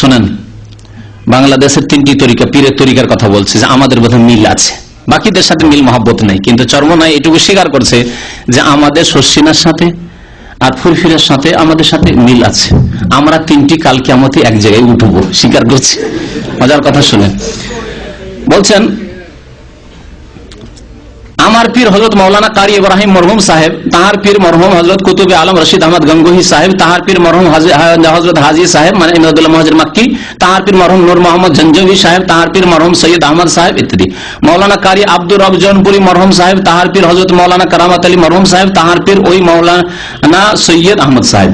শোনেন, বাংলাদেশের তিনটি তরিকা, পীরের তরিকার কথা বলছে যে আমাদের বোধহয় মিল আছে। বাকিদের সাথে মিল, মহাব্বত নেই, কিন্তু চর্মনায় এটুকু স্বীকার করছে যে আমাদের শস্যিনার সাথে আর ফুরফিরের সাথে আমাদের সাথে মিল আছে। আমরা তিনটি কালকে কেমতে এক জায়গায় উঠবো, স্বীকার করছি। মজার কথা শুনে বলছেন আমার পীর হজরত মৌলানা কারি ইব্রাহিম মরহুম সাহেব, তাহার পীর মরহুম হজরত কুতুবে আলম রশিদ আহমদ গঙ্গুহি সাহেব, তাহার পীর মরহুম হজরত হাজি সাহেব মানে ইমদাদুল্লাহ মহাজির তাহার পীর মরহুম নূর মোহাম্মদ জঞ্জবি সাহেব, তাহার পীর মরহুম সৈয়দ আহমদ সাহেব ইত্যাদি। মৌলানা কারি আব্দুর রব জৌনপুরি মরহুম সাহেব, তাহার পীর হজরত মৌলানা কারামাত আলী মরহুম সাহেব, তাহার পীর ওই মৌলানা সৈয়দ আহমদ সাহেব।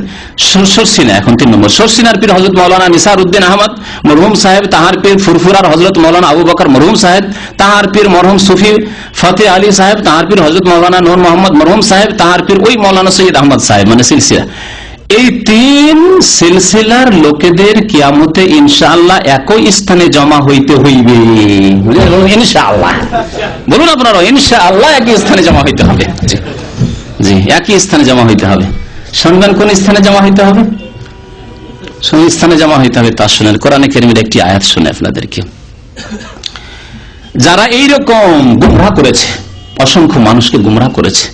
সরসিনা এখন তিন নম্বর। সরসিনার পীর হজরত মৌলানা নিসার উদ্দিন আহমদ মরহুম সাহেব, তাহার পীর ফুরফুরার হজরত মৌলানা আবু বকর মরহুম সাহেব, তাহার পীর মরহুম সুফি ফতে আলী সাহেব তাহার পীর হজরত মৌলানা নূর মোহাম্মদ মরহুম সাহেব তাহার পীর ওই মৌলানা সৈয়দ আহমদ সাহেব মানে সিলসিলা এই তিন সিলসিলার লোকেদের কিয়ামতে ইনশাআল্লাহ একই স্থানে জমা হইতে হইবে? ইনশাআল্লাহ বলুন আপনারা ইনশাআল্লাহ একই স্থানে জমা হইতে হবে জি একই স্থানে জমা হইতে হবে শুনবেন কোন স্থানে জমা হইতে হবে? কোন স্থানে জমা হইতে হবে তা শুনেন। কোরআনে কেরিমের একটি আয়াত শুনে আপনাদেরকে। যারা এইরকম গুমরা করেছে অসংখ্য মানুষকে গুমরা করেছে।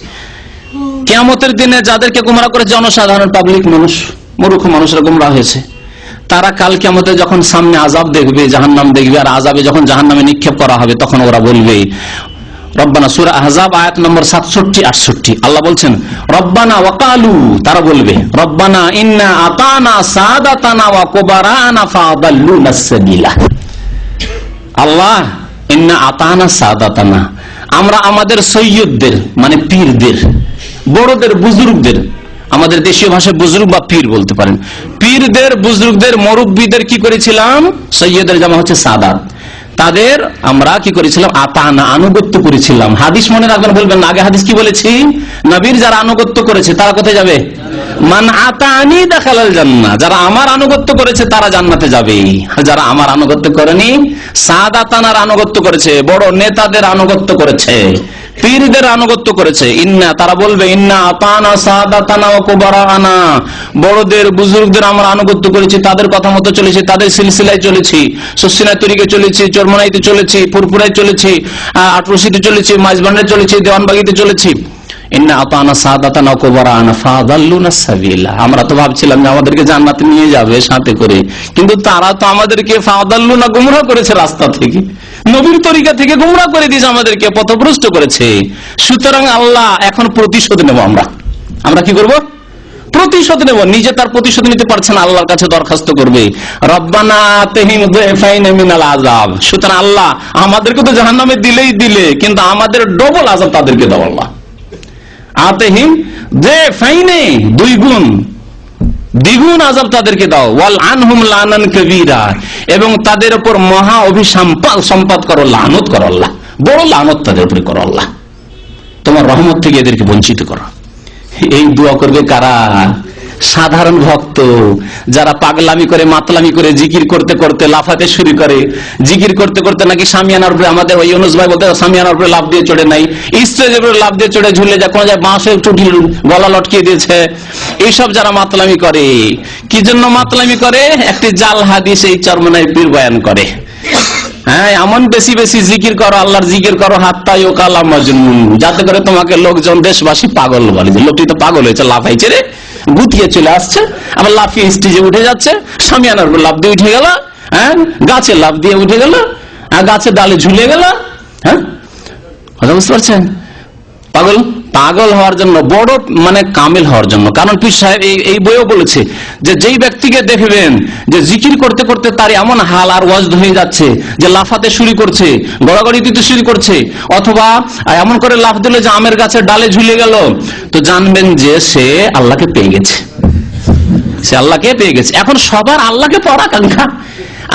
কেয়ামতের দিনে যাদেরকে গুমরা করে জনসাধারণ, পাবলিক মানুষ, মূর্খ মানুষরা গুমরা হয়েছে। তারা কাল কেমতে যখন সামনে আজাব দেখবে, জাহান্নাম দেখবে, আর আজাবে যখন জাহান্নামে নিক্ষেপ করা হবে, তখন ওরা বলবে, রব্বানা সুরা আহজাব আয়াত নম্বর সাতষট্টি, আটষট্টি। আল্লাহ বলছেন, রব্বানা ওয়াকালু তারা বলবে, রব্বানা ইন্না আতানা সাদাতানা ওয়া কুবারানা আল্লাহ ইন্না আতানা সাদাতানা। আমরা আমাদের সৈয়দদের মানে পীরদের, বড়দের, বুজুর্গদের, আমাদের দেশীয় ভাষায় বুজুর্গ বা পীর বলতে পারেন। পীরদের, বুজুর্গদের, মরুব্বীদের কি করেছিলাম? সৈয়দের জামা হচ্ছে সাদাত। তাদের আমরা কি করেছিলাম? আতানা আনুগত্য করেছিলাম। হাদিস মনে রাখবেন বলবেন না, আগে হাদিস কি বলেছি? নবীর যারা আনুগত্য করেছে তারা কোথায় যাবে? মান আতানি দেখাল জান্না যারা আমার আনুগত্য করেছে তারা জান্নাতে যাবে। যারা আমার আনুগত্য করেনি সাদ আতানার আনুগত্য করেছে বড় নেতাদের আনুগত্য করেছে। পীরদের আনুগত্য করেছে। ইন্না, তারা বলবে, ইন্না আতানা সাদাতানা ও কুবারানা বড়দের, বুজুর্গদের আমরা আনুগত্য করেছি, তাদের কথা মতো চলেছি, তাদের সিলসিলায় চলেছি সসিনায় তরিকে চলেছি, চরমনাইতে চলেছি পুরপুরায় চলেছি আটরশিতে চলেছি মাঝবান্ডে চলেছি, দেওয়ানবাগিতে চলেছি। আমরা তো ভাবছিলাম যে আমাদেরকে জান্নাতে নিয়ে যাবে সাথে করে। কিন্তু তারা তো আমাদেরকে ফাদাল্লুনা গুমরাহ করেছে রাস্তা থেকে। নবীর তরিকা থেকে গুমরা করে দিয়েছে আমাদেরকে, পথভ্রষ্ট করেছে। সুতরাং আল্লাহ এখন প্রতিশোধ নেব আমরা। আমরা কি করব? প্রতিশোধ নেব। নিজে তার প্রতিশোধ নিতে পারছে না, আল্লাহর কাছে দরখাস্ত করবে। আল্লাহ আমাদেরকে তো জাহান্নামে দিলেই দিলে, কিন্তু আমাদের ডবল আযাব তাদেরকে দাও আল্লাহ। আতেহিম, যে ফাইনে দুই গুণ দ্বিগুণ তাদেরকে দাও। ওয়াল আনহুম লানান কবিরা। এবং তাদের উপর মহা অভিসম্পাদ সম্পাদ করো, লানত করো আল্লাহ। বড় লানত তাদের উপরে করো আল্লাহ। তোমার রহমত থেকে এদেরকে বঞ্চিত করো। এই দোয়া করবে কারা? সাধারণ ভক্ত, যারা পাগলামি করে, মাতলামি করে, জিকির করতে করতে লাফাতে শুরু করে। জিকির করতে করতে নাকি সামিয়ানার উপরে আমাদের ওই অনুজ ভাই বলতে সামিয়ানার উপরে লাভ দিয়ে চড়ে নাই। স্টেজের উপরে লাভ দিয়ে চড়ে, ঝুলে যায়, কোনো যায় বাঁশের টুটি গলা লটকিয়ে দিয়েছে। এইসব যারা মাতলামি করে, কি জন্য মাতলামি করে? একটি জাল হাদিস এই চরমনায় পীর বয়ান করে। হ্যাঁ এমন বেশি বেশি জিকির করো, আল্লাহর জিকির করো হাত্তাই ও কালা মজনুন। যাতে করে তোমাকে লোকজন দেশবাসী পাগল বলে লোকটি তো পাগল হয়েছে, লাফাইছে রে। গুতিয়ে চলে আসছে। আবার লাফিয়ে স্টেজে উঠে যাচ্ছে। সামিয়ানার উপর লাভ দিয়ে উঠে গেল। হ্যাঁ? গাছে লাভ দিয়ে উঠে গেল। গাছের ডালে ঝুলে গেল। হ্যাঁ? কথা বুঝতে পারছেন? পাগল? পাগল হওয়ার জন্য, বড় মানে কামিল হওয়ার জন্য। কারণ পীর সাহেব এই বইও বলেছে যে যেই ব্যক্তিকে দেখবেন যে জিকির করতে করতে তার এমন হাল আর ওয়াজ হয়ে যাচ্ছে, যে লাফাতে শুরু করছে, গড়াগড়ি দিতে শুরু করছে, অথবা এমন করে লাফ দিলে যে আমের গাছের ডালে ঝুলে গেল। তো জানবেন যে সে আল্লাহকে পেয়ে গেছে। সে আল্লাহকে পেয়ে গেছে। এখন সবার আল্লাহকে পড়া আকাঙ্ক্ষা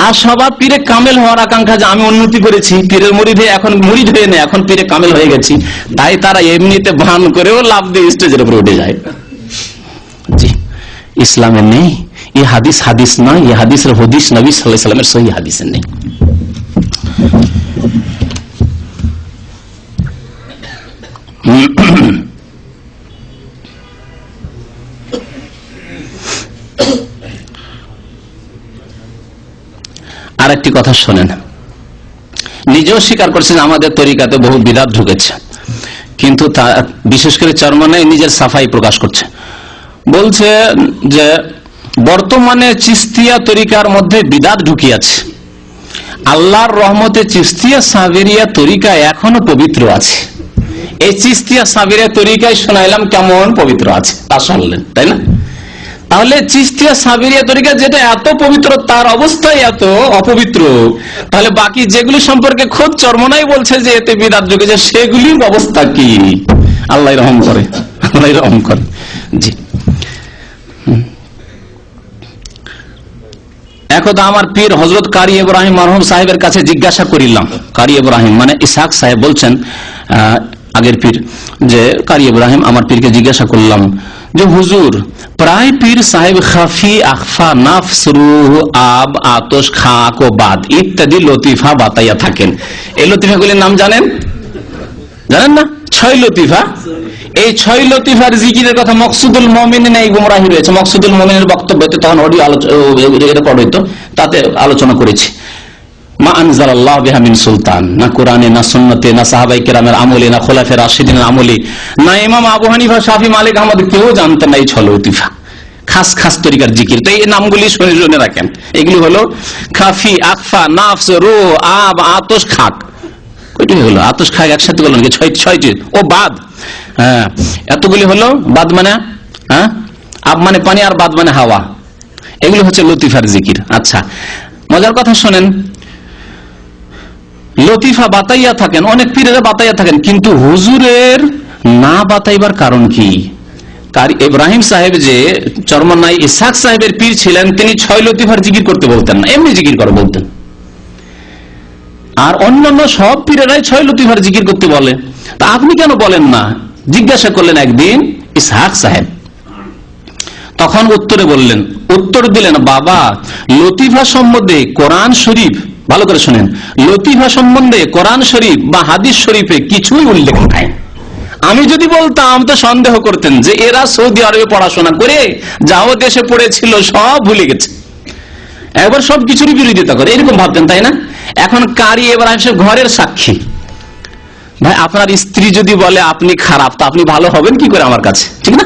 আর সবার পীরে কামেল হওয়ার আকাঙ্ক্ষা যে আমি উন্নতি করেছি, পীরের হয়ে এখন মুড়িদ হয়ে নেই, এখন পীরে কামেল হয়ে গেছি। তাই তারা এমনিতে ভান করেও লাভ দিয়ে স্টেজের উপরে উঠে যায়। জি ইসলামের নেই এই হাদিস হাদিস নয় এই হাদিসের হদিস নবী সাল্লাহ সাল্লামের সহি হাদিসে নেই। আর একটি কথা শোনেন। নিজেও স্বীকার করছেন আমাদের তরিকাতে বহু বিরাট ঢুকেছে। কিন্তু তা, বিশেষ করে চরমানে নিজের সাফাই প্রকাশ করছে। বলছে যে, বর্তমানে চিস্তিয়া তরিকার মধ্যে বিদাত ঢুকিয়াছে। আল্লাহর রহমতে চিস্তিয়া সাবেরিয়া তরিকা এখনও পবিত্র আছে। এই চিস্তিয়া সাবেরিয়া তরিকায় শোনাইলাম কেমন পবিত্র আছে, তা শুনলেন, তাই না? তাহলে চিস্তিয়া সাবেরিয়া তরিকা যেটা এত পবিত্র তার অবস্থায় এত অপবিত্র। তাহলে বাকি যেগুলি সম্পর্কে খোদ চর্মনাই বলছে যে এতে বিদাত ঢুকেছে সেগুলির অবস্থা কি? আল্লাহ রহম করে আল্লাহ রহম করে। জি। একদা আমার পীর হজরত কারি ইব্রাহিম মরহম সাহেবের কাছে জিজ্ঞাসা করিলাম। কারি ইব্রাহিম মানে ইসাক সাহেব বলছেন আহ, আগের পীর, যে কারি ইব্রাহিম আমার পীরকে জিজ্ঞাসা করলাম যে, হুজুর, প্রায় পীর সাহেব খাফি আখফা নাফস রুহ আব আতস খাক ও বাদ ইত্যাদি লতিফা বাতাইয়া থাকেন। এই লতিফাগুলির নাম জানেন? জানেন না? ছয় লতিফা। এই ছয় লতিফার জিকিরের কথা মকসুদুল মমিন এই গুমরাহি রয়েছে। মকসুদুল মমিনের বক্তব্যতে তখন অডিও রেকর্ড হইতো তাতে আলোচনা করেছি। মা আনজাল আল্লাহ বেহামিন সুলতান। না কোরআনে, না সুন্নতে, না সাহাবাই কেরামের আমলে, না খোলাফে রাশিদিনের আমলে, না ইমাম আবু হানিফা মালিক আহমদ কেউ খাস খাস তরিকার জিকির। এই নামগুলি শুনে শুনে রাখেন। এগুলি হলো খাফি আকফা নাফস রো আব, আতস, খাক। কয়টি হলো? আতস, খাক একসাথে বললেন ছয় ছয়টি? ও, বাদ। হ্যাঁ এতগুলি হলো? বাদ মানে? হ্যাঁ? আব মানে পানি আর বাদ মানে হাওয়া। এগুলো হচ্ছে লতিফার জিকির। আচ্ছা মজার কথা শোনেন। লতিফা বাতাইয়া থাকেন, অনেক পীরেরা বাতাইয়া থাকেন, কিন্তু হুজুরের না বাতাইবার কারণ কি? ইব্রাহিম সাহেব যে চরমনাই ইসাক সাহেবের পীর ছিলেন, তিনি ছয় লতিফার জিকির করতে বলতেন না, এমনি জিকির করে বলতেন। আর অন্যান্য সব পীরেরাই ছয় লতিফার জিকির করতে বলে। তা আপনি কেন বলেন না? জিজ্ঞাসা করলেন একদিন ইসহাক সাহেব। তখন উত্তরে বললেন, উত্তর দিলেন, বাবা, লতিফা সম্বন্ধে কোরআন শরীফ ভালো করে শুনেন। লতিফা সম্বন্ধে কোরআন শরীফ বা হাদিস শরীফে কিছুই উল্লেখ নাই। আমি যদি বলতাম তো সন্দেহ করতেন যে এরা সৌদি আরবে পড়াশোনা করে যাও দেশে পড়েছিল, সব ভুলে গেছে। একবার সব কিছুরই বিরোধিতা করে, এরকম ভাবতেন, তাই না? এখন কারি এবার আসে ঘরের সাক্ষী। ভাই, আপনার স্ত্রী যদি বলে আপনি খারাপ, তা আপনি ভালো হবেন কি করে আমার কাছে? ঠিক না?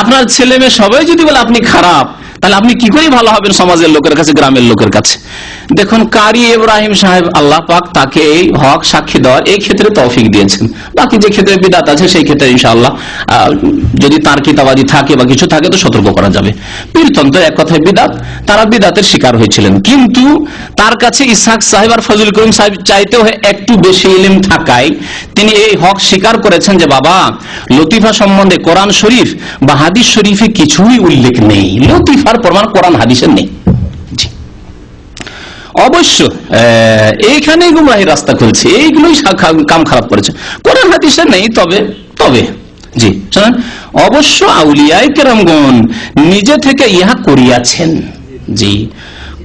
আপনার ছেলে মেয়ে সবাই যদি বলে আপনি খারাপ তাহলে আপনি কি করে ভালো হবেন সমাজের লোকের কাছে, গ্রামের লোকের কাছে? দেখুন, কারি ইব্রাহিম সাহেব আল্লাহ পাক তাকে এই হক সাক্ষী দেওয়ার এই ক্ষেত্রে তৌফিক দিয়েছেন। বাকি যে ক্ষেত্রে বিদাত আছে, সেই ক্ষেত্রে ইনশাআল্লাহ যদি তার কিতাবাদি থাকে বা কিছু থাকে তো সতর্ক করা যাবে। পীরতন্ত্র এক কথায় বিদাত, তারা বিদাতের শিকার হয়েছিলেন। কিন্তু তার কাছে ইসাক সাহেব আর ফজল করিম সাহেব চাইতেও একটু বেশি ইলিম থাকায় তিনি এই হক স্বীকার করেছেন যে, বাবা, লতিফা সম্বন্ধে কোরআন শরীফ বা হাদিস শরীফে কিছুই উল্লেখ নেই। লতিফার প্রমাণ কোরআন, হাদিসের নেই। অবশ্য এইখানে গুমরাহি রাস্তা খুলছে, এইগুলোই কাম খারাপ করেছে। কোরআন হাদিসে নেই, তবে তবে, জি, শোনেন, অবশ্য আউলিয়ায় কেরামগণ নিজে থেকে ইহা করিয়াছেন। জি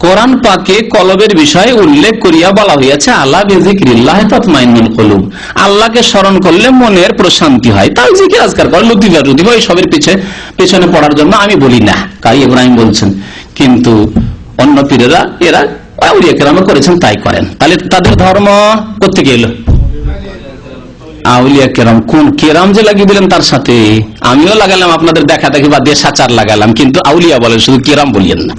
কোরআন পাকে কলবের বিষয়ে উল্লেখ করিয়া বলা হইয়াছে, আল্লাহ কলুব। আল্লাহকে স্মরণ করলে মনের প্রশান্তি হয়। তাই জিকির আজকার করে লুতিবা লুতিবা সবের পিছে, পেছনে পড়ার জন্য আমি বলি না। কারি ইব্রাহিম বলছেন। কিন্তু অন্য পীরেরা, এরা আউলিয়া কেরামে করেছেন, তাই করেন। তাহলে তাদের ধর্ম করতে গেল আউলিয়া কেরাম, কোন কেরাম যে লাগিয়ে দিলেন তার সাথে? আমিও লাগালাম, আপনাদের দেখা দেখি বা দেশাচার লাগালাম, কিন্তু আউলিয়া বলেন, শুধু কেরাম বলিয়েন না।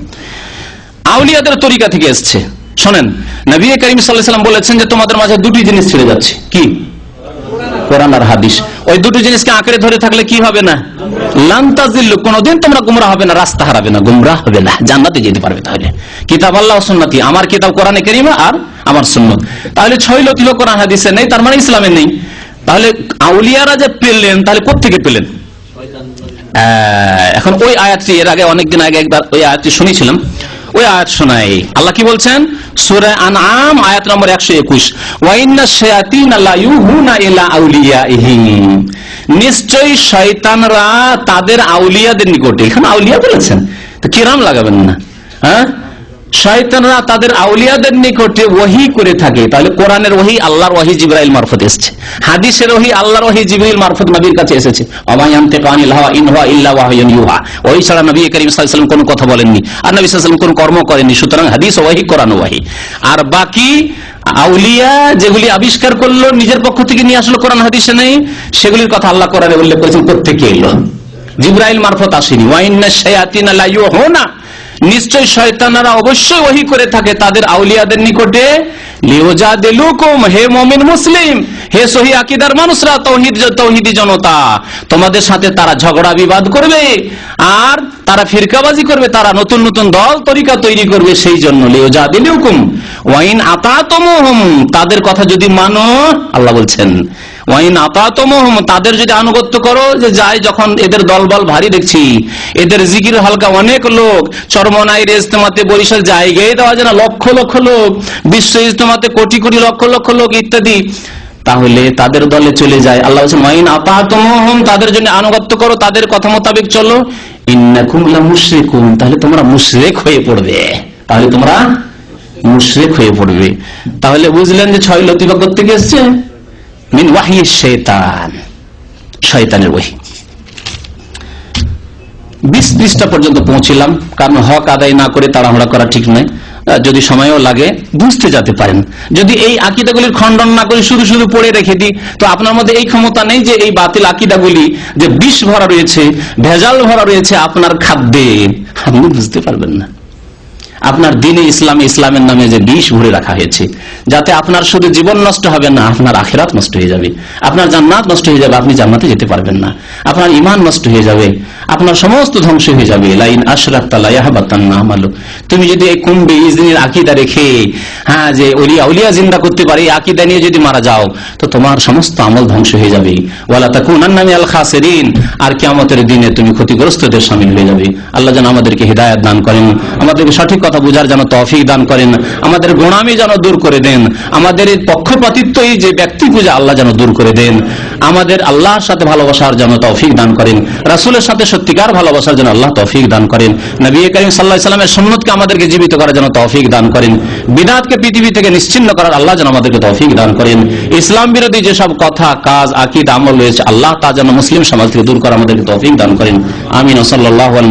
আউলিয়াদের তরিকা থেকে এসছে। শোনেন, নবী করিম সাল্লাম বলেছেন যে তোমাদের মাঝে দুটি জিনিস ছেড়ে যাচ্ছে। কি? কোরআন আর হাদিস। ওই জিনিসকে আঁকড়ে ধরে থাকলে কি হবে না? তোমরা গুমরা হবে না, রাস্তা হারাবে না গুমরা হবে না, জান্নাতে যেতে পারবে তাহলে। কিতাব আল্লাহ আমার কিতাব কোরআনে আর আমার সুন্নত। তাহলে ছয় লতিল কোরআন হাদিসে নেই, তার মানে ইসলামে নেই। তাহলে আউলিয়ারা যে পেলেন, তাহলে কোত্থেকে পেলেন? এখন ওই আয়াতটি, এর আগে অনেকদিন আগে একবার ওই আয়াতটি শুনেছিলাম। ওই আয়াত শোনাই। আল্লাহ কি বলছেন? সুরে আন আম আয়াত নম্বর 121 ওয়াইন্না শায়াতিন লা ইউহুনা ইলা আউলিয়াইহিম নিশ্চয়ই শয়তানরা তাদের আউলিয়াদের নিকটে। এখানে আউলিয়া বলেছেন। তো কিরাম লাগাবেন না হ্যাঁ? শয়তানরা তাদের আউলিয়াদের নিকটে ওহি করে থাকে। তাহলে কোরআনের ওহি আল্লাহর ওহি জিব্রাইল মারফত এসেছে। হাদিসের ওহি আল্লাহর ওহি জিব্রাইল মারফত নবীর কাছে এসেছে। অমায়ান্তে কানিল হাওয়া ইন হুয়া ইল্লা ওয়াহয়ুন ইউহা। ওই ছাড়া নবী করিম সাল্লাল্লাহু আলাইহি কোনো কথা বলেননি। আর নবী সাল্লাল্লাহু আলাইহি কোনো কর্ম করেননি। সুতরাং হাদিস ওহি, কোরআন ওহি। আর বাকি আউলিয়া যেগুলি আবিষ্কার করল, নিজের পক্ষ থেকে নিয়ে আসলো কোরআন হাদিসে নেই, সেগুলির কথা আল্লাহ কোরআনে উল্লেখ করেছেন প্রত্যেকে এলো। জিব্রাইল মারফত আসেনি। ওয়াইন্না শায়াতিনা লা ইউহুনা। নিশ্চয় শয়তানারা অবশ্যই ওহি করে থাকে তাদের আউলিয়াদের নিকটে। হে মমিন মুসলিম, হে সহি আকিদার মানুষরা, তৌহিদ তৌহিদি জনতা। তোমাদের সাথে তারা ঝগড়া বিবাদ করবে। আর তারা ফিরকাবাজি করবে, তারা নতুন নতুন দল তরিকা তৈরি করবে সেই জন্য। ওয়াইন আতাতমুহুম, তাদের কথা যদি মানো, আল্লাহ বলছেন, ওয়াইন আতাতমুহুম, তাদের যদি আনুগত্য করো, যে যায় যখন এদের দলবল ভারী দেখছি, এদের জিকির হালকা অনেক লোক চরমনাইয়ের ইজতেমাতে বরিশাল জায়গায় দেওয়া যায় না, লক্ষ লক্ষ লোক, বিশ্ব ইজতেমাতে কোটি কোটি লক্ষ লক্ষ লোক ইত্যাদি। তাহলে তাদের দলে চলে যায়। আল্লাহ বলছেন, ওয়াইন তাদের জন্য আনুগত্য করো, তাদের কথা মোতাবেক চলো। ইন্নাকুম লা মুশরিকুন তাহলে তোমরা মুশরিক হয়ে পড়বে। তাহলে তোমরা মুশরিক হয়ে পড়বে। তাহলে বুঝলেন যে ছয় লতিফা করতে এসছে? মিন ওয়াহি শৈতান শয়তানের ওহি বিশ পৃষ্ঠা পর্যন্ত পৌঁছিলাম। কারণ হক আদায় না করে তাড়াহুড়া করা ঠিক নয়। যদি সময়ও লাগে, বুঝতে যেতে পারেন। যদি এই আকিদাগুলির খণ্ডন না করে শুধু শুধু পড়ে রেখে দিই, তো আপনার মধ্যে এই ক্ষমতা নেই যে এই বাতিল আকিদাগুলি যে বিষ ভরা রয়েছে, ভেজাল ভরা রয়েছে আপনার খাদ্যে। আপনি বুঝতে পারবেন না। আপনার দিনে ইসলামে ইসলামের নামে যে বিষ ভরে রাখা হয়েছে, যাতে আপনার শুধু জীবন নষ্ট হবে না, আপনার আখেরাত নষ্ট হয়ে যাবে। আপনার জান্নাত নষ্ট হয়ে যাবে, আপনি জান্নাতে যেতে পারবেন না। আপনার ইমান নষ্ট হয়ে যাবে, আপনার সমস্ত ধ্বংস হয়ে যাবে। লাইন আশরাক তুমি যদি এই কুম্বে ইজদিনের আকিদা রেখে হ্যাঁ যে ওলিয়া উলিয়া জিন্দা করতে পারে আকিদা নিয়ে যদি মারা যাও, তো তোমার সমস্ত আমল ধ্বংস হয়ে যাবে। ওয়ালা তাকুনান নামি আল খাসিরিন। আর কিয়ামতের দিনে তুমি ক্ষতিগ্রস্তদের সামিল হয়ে যাবে। আল্লাহ যেন আমাদেরকে হৃদায়ত দান করেন। আমাদেরকে সঠিক কথা বুঝার যেন তৌফিক দান করেন। আমাদের গোড়ামি যেন দূর করে দেন। আমাদের এই পক্ষপাতিত্ব এই যে ব্যক্তি পূজা আল্লাহ যেন দূর করে দেন। আমাদের আল্লাহর সাথে ভালোবাসার যেন তৌফিক দান করেন। রাসূলের সাথে সত্যিকার ভালোবাসার জন্য আল্লাহ তৌফিক দান করেন। নবী করিম সাল্লাহ সাল্লামের সুন্নতকে আমাদেরকে জীবিত করার জন্য তৌফিক দান করেন। বিদাতকে পৃথিবী থেকে নিশ্চিন্ন করার আল্লাহ যেন আমাদেরকে তৌফিক দান করেন। ইসলাম বিরোধী যেসব কথা, কাজ, আকিদ, আমল রয়েছে, আল্লাহ তা যেন মুসলিম সমাজ থেকে দূর করা আমাদেরকে তৌফিক দান করেন। আমিন। সাল্লাহ